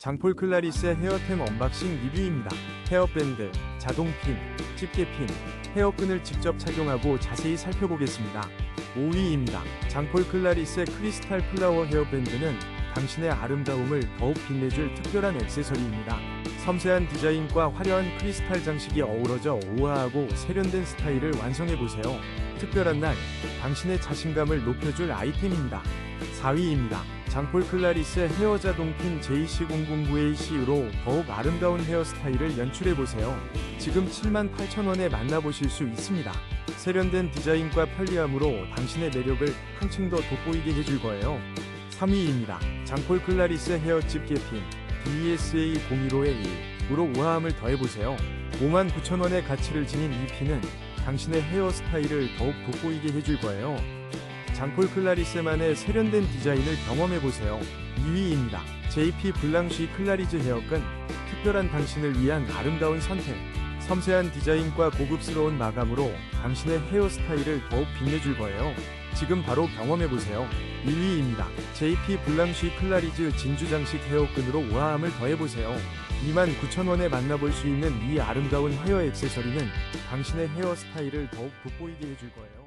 장폴 클라리스의 헤어템 언박싱 리뷰입니다. 헤어밴드, 자동핀, 집게핀, 헤어끈을 직접 착용하고 자세히 살펴보겠습니다. 5위입니다. 장폴 클라리스의 크리스탈 플라워 헤어밴드는 당신의 아름다움을 더욱 빛내줄 특별한 액세서리입니다. 섬세한 디자인과 화려한 크리스탈 장식이 어우러져 우아하고 세련된 스타일을 완성해보세요. 특별한 날, 당신의 자신감을 높여줄 아이템입니다. 4위입니다. 장폴 클라리스의 헤어 자동핀 JC009AC로 더욱 아름다운 헤어스타일을 연출해보세요. 지금 78,000원에 만나보실 수 있습니다. 세련된 디자인과 편리함으로 당신의 매력을 한층 더 돋보이게 해줄 거예요. 3위입니다. 장폴 클라리스 헤어 집게핀 DESA 015의 1으로 우아함을 더해보세요. 59,000원의 가치를 지닌 이 핀은 당신의 헤어 스타일을 더욱 돋보이게 해줄 거예요. 장폴 클라리스만의 세련된 디자인을 경험해보세요. 2위입니다. JP 블랑쉬 클라리즈 헤어끈 특별한 당신을 위한 아름다운 선택 섬세한 디자인과 고급스러운 마감으로 당신의 헤어스타일을 더욱 빛내줄 거예요. 지금 바로 경험해보세요. 1위입니다. JP 블랑쉬 클라리즈 진주 장식 헤어끈으로 우아함을 더해보세요. 29,000원에 만나볼 수 있는 이 아름다운 헤어 액세서리는 당신의 헤어스타일을 더욱 돋보이게 해줄 거예요.